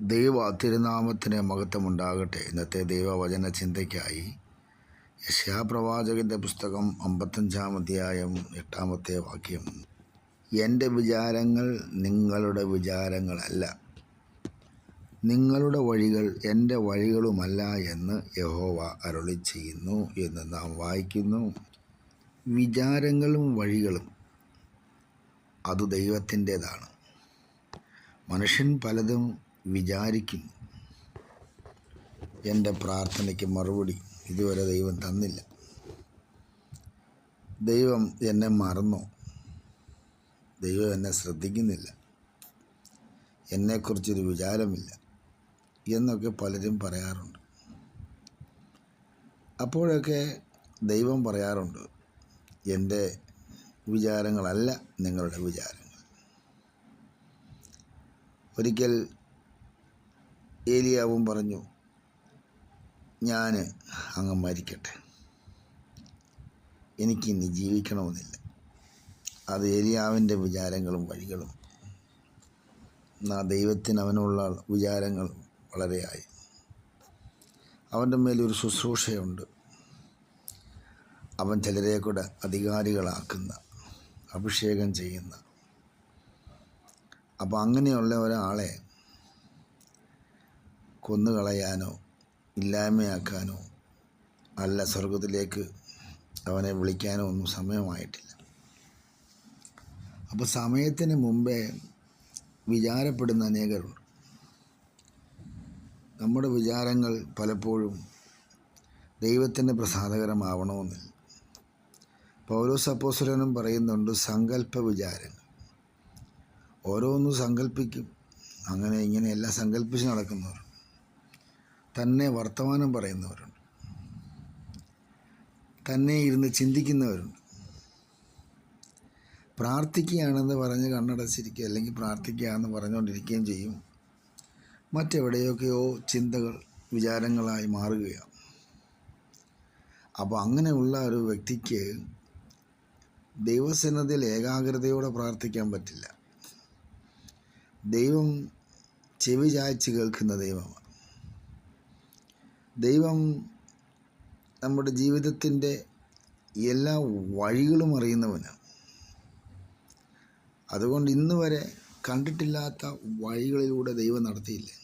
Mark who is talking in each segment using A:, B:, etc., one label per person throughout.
A: ദൈവ തിരുനാമത്തിന് മഹത്വമുണ്ടാകട്ടെ. ഇന്നത്തെ ദൈവവചന ചിന്തയ്ക്കായി യശാപ്രവാചകന്റെ പുസ്തകം അമ്പത്തഞ്ചാം അധ്യായം എട്ടാമത്തെ വാക്യം. എന്റെ വിചാരങ്ങൾ നിങ്ങളുടെ വിചാരങ്ങളല്ല. നിങ്ങളുടെ വഴികൾ എന്റെ വഴികളുമല്ല എന്ന് യഹോവ അരുളി ചെയ്യുന്നു എന്ന് നാം വായിക്കുന്നു. വിചാരങ്ങളും വഴികളും അത് ദൈവത്തിന്റേതാണ്. മനുഷ്യൻ പലതും വിചാരിക്കുന്നു. എന്റെ പ്രാർത്ഥനയ്ക്ക് മറുപടി ഇതുവരെ ദൈവം തന്നില്ല. ദൈവം എന്നെ മറന്നോ? ദൈവം എന്നെ ശ്രദ്ധിക്കുന്നില്ല. എന്നെക്കുറിച്ചൊരു വിചാരമില്ല എന്നൊക്കെ പലരും പറയാറുണ്ട്. അപ്പോഴൊക്കെ ദൈവം പറയാറുണ്ട് എന്റെ വിചാരങ്ങളല്ല നിങ്ങളുടെ വിചാരങ്ങൾ. ഒരിക്കൽ ഏലിയാവും പറഞ്ഞു ഞാൻ അങ്ങ് മരിക്കട്ടെ. എനിക്കിനി ജീവിക്കണമെന്നില്ല. അത് ഏലിയാവിന്റെ വിചാരങ്ങളും വഴികളും. ആ ദൈവത്തിന് അവനുള്ള വിചാരങ്ങൾ വളരെയായി അവന്റെ മേലൊരു ശുശ്രൂഷയുണ്ട്. അവൻ ചിലരെ കൂടെ അധികാരികളാക്കുന്ന അഭിഷേകം ചെയ്യുന്ന. അപ്പോൾ അങ്ങനെയുള്ള ഒരാളെ കൊന്നുകളയാനോ ഇല്ലായ്മയാക്കാനോ അല്ല സ്വർഗത്തിലേക്ക് അവനെ വിളിക്കാനോ ഒന്നും സമയമായിട്ടില്ല. അപ്പോൾ സമയത്തിന് മുമ്പേ വിചാരപ്പെടുന്ന അനേകരുണ്ട്. നമ്മുടെ വിചാരങ്ങൾ പലപ്പോഴും ദൈവത്തിന് പ്രസാദകരമാവണമെന്നില്ല. പൗലോസ് അപ്പോസുരനും പറയുന്നുണ്ട് സങ്കല്പ വിചാരങ്ങൾ ഓരോന്നും സങ്കല്പിക്കും. അങ്ങനെ ഇങ്ങനെയെല്ലാം സങ്കല്പിച്ച് നടക്കുന്നവർ തന്നെ വർത്തമാനം പറയുന്നവരുണ്ട്. തന്നെ ഇരുന്ന് ചിന്തിക്കുന്നവരുണ്ട്. പ്രാർത്ഥിക്കുകയാണെന്ന് പറഞ്ഞ് കണ്ണടച്ചിരിക്കുക അല്ലെങ്കിൽ പ്രാർത്ഥിക്കുകയാണെന്ന് പറഞ്ഞുകൊണ്ടിരിക്കുകയും ചെയ്യും. മറ്റെവിടെയൊക്കെയോ ചിന്തകൾ വിചാരങ്ങളായി മാറുകയാണ്. അപ്പോൾ അങ്ങനെയുള്ള ഒരു വ്യക്തിക്ക് ദൈവസന്നദ്ധയിൽ ഏകാഗ്രതയോടെ പ്രാർത്ഥിക്കാൻ പറ്റില്ല. ദൈവം ചെവി ചായ്ച്ച് കേൾക്കുന്ന ദൈവമാണ്. ദൈവം നമ്മുടെ ജീവിതത്തിന്റെ എല്ലാ വഴികളും അറിയുന്നവനാണ്. അതുകൊണ്ട് ഇന്ന് വരെ കണ്ടിട്ടില്ലാത്ത വഴികളിലൂടെ ദൈവം നടത്തിയില്ലേ?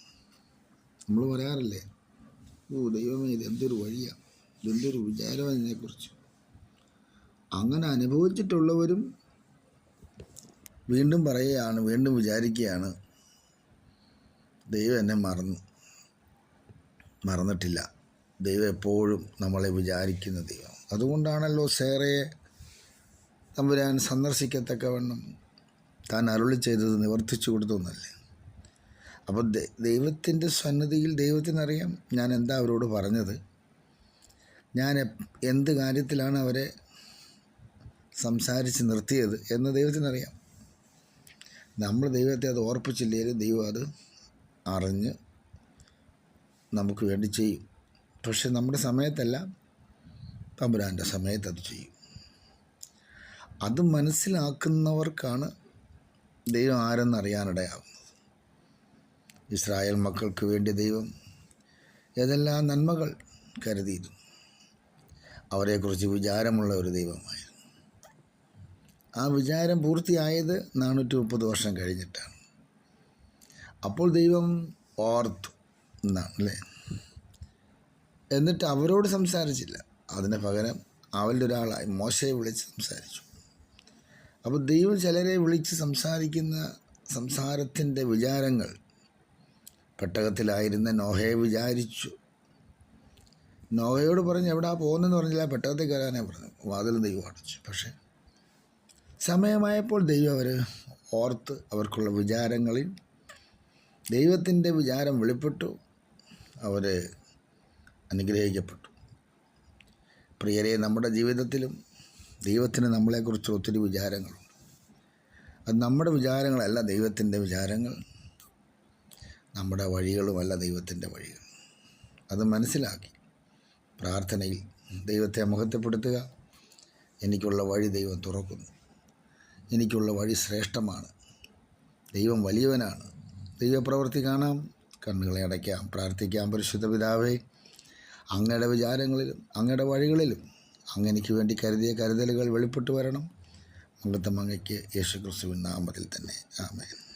A: നമ്മൾ പറയാറില്ലേ ഓ ദൈവമേ ഇത് എന്തൊരു വഴിയാണ് ഇതെന്തൊരു വിചാരമാണ് ഇതിനെക്കുറിച്ച് അങ്ങനെ അനുഭവിച്ചിട്ടുള്ളവരും വീണ്ടും പറയുകയാണ് വീണ്ടും വിചാരിക്കുകയാണ് ദൈവം എന്നെ മറന്നു. മറന്നിട്ടില്ല. ദൈവം എപ്പോഴും നമ്മളെ വിചാരിക്കുന്ന ദൈവം. അതുകൊണ്ടാണല്ലോ സേറയെ തമ്പുരാൻ സന്ദർശിക്കത്തക്കവണ്ണം താൻ അരുളി ചെയ്തത് നിവർത്തിച്ചു കൊടുത്തൊന്നല്ലേ അപ്പോൾ ദൈവത്തിന്റെ സന്നദ്ധിയിൽ ദൈവത്തിനറിയാം ഞാൻ എന്താ അവരോട് പറഞ്ഞത്. ഞാൻ എന്ത് കാര്യത്തിലാണ് അവരെ സംസാരിച്ച് നിർത്തിയത് എന്ന് ദൈവത്തിനറിയാം. നമ്മൾ ദൈവത്തെ അത് ഓർപ്പിച്ചില്ലെങ്കിലും ദൈവം അത് അറിഞ്ഞ് നമുക്ക് വേണ്ടി ചെയ്യും. പക്ഷെ നമ്മുടെ സമയത്തല്ല തമ്പുരാന്റെ സമയത്ത് അത് ചെയ്യും. അത് മനസ്സിലാക്കുന്നവർക്കാണ് ദൈവം ആരെന്നറിയാനിടയാകുന്നത് ഇസ്രായേൽ മക്കൾക്ക് വേണ്ടി ദൈവം ഏതെല്ലാം നന്മകൾ കരുതിയിരുന്നു അവരെക്കുറിച്ച് വിചാരമുള്ള ഒരു ദൈവമായിരുന്നു. ആ വിചാരം പൂർത്തിയായത് നാനൂറ്റി മുപ്പത് വർഷം കഴിഞ്ഞിട്ടാണ്. അപ്പോൾ ദൈവം ഓർത്തു എന്നാണ് അല്ലേ എന്നിട്ട് അവരോട് സംസാരിച്ചില്ല. അതിന് പകരം അവരുടെ ഒരാളായി മോശയെ വിളിച്ച് സംസാരിച്ചു. അപ്പോൾ ദൈവം ചിലരെ വിളിച്ച് സംസാരിക്കുന്ന സംസാരത്തിന്റെ വിചാരങ്ങൾ പെട്ടകത്തിലായിരുന്ന നോഹയെ വിചാരിച്ചു. നോഹയോട് പറഞ്ഞ് എവിടാ പോകുന്നതെന്ന് പറഞ്ഞില്ല പെട്ടകത്തിൽ കയറാനേ പറഞ്ഞു വാതിൽ ദൈവം അടച്ചു. പക്ഷേ സമയമായപ്പോൾ ദൈവം അവർ ഓർത്ത് അവർക്കുള്ള വിചാരങ്ങളിൽ ദൈവത്തിന്റെ വിചാരം വെളിപ്പെട്ടു. അവർ അനുഗ്രഹിക്കപ്പെട്ടു. പ്രിയരെ നമ്മുടെ ജീവിതത്തിലും ദൈവത്തിന് നമ്മളെക്കുറിച്ച് ഒത്തിരി വിചാരങ്ങളുണ്ട്. അത് നമ്മുടെ വിചാരങ്ങളല്ല ദൈവത്തിന്റെ വിചാരങ്ങൾ. നമ്മുടെ വഴികളുമല്ല ദൈവത്തിന്റെ വഴികൾ. അത് മനസ്സിലാക്കി പ്രാർത്ഥനയിൽ ദൈവത്തെ മഹത്വപ്പെടുത്തുക എനിക്കുള്ള വഴി ദൈവം തുറക്കുന്നു. എനിക്കുള്ള വഴി ശ്രേഷ്ഠമാണ്. ദൈവം വലിയവനാണ്. ദൈവപ്രവൃത്തി കാണാം. കണ്ണുകളെ അടയ്ക്കാം. പ്രാർത്ഥിക്കാം പരിശുദ്ധ പിതാവേ അങ്ങയുടെ വിചാരങ്ങളിലും അങ്ങയുടെ വഴികളിലും അങ്ങനെക്ക് വേണ്ടി കരുതിയ കരുതലുകൾ വെളിപ്പെട്ടു വരണം. മംഗത്തം അങ്ങയ്ക്ക് യേശു ക്രിസ്തുവിൻ നാമത്തിൽ തന്നെ. ആമേൻ.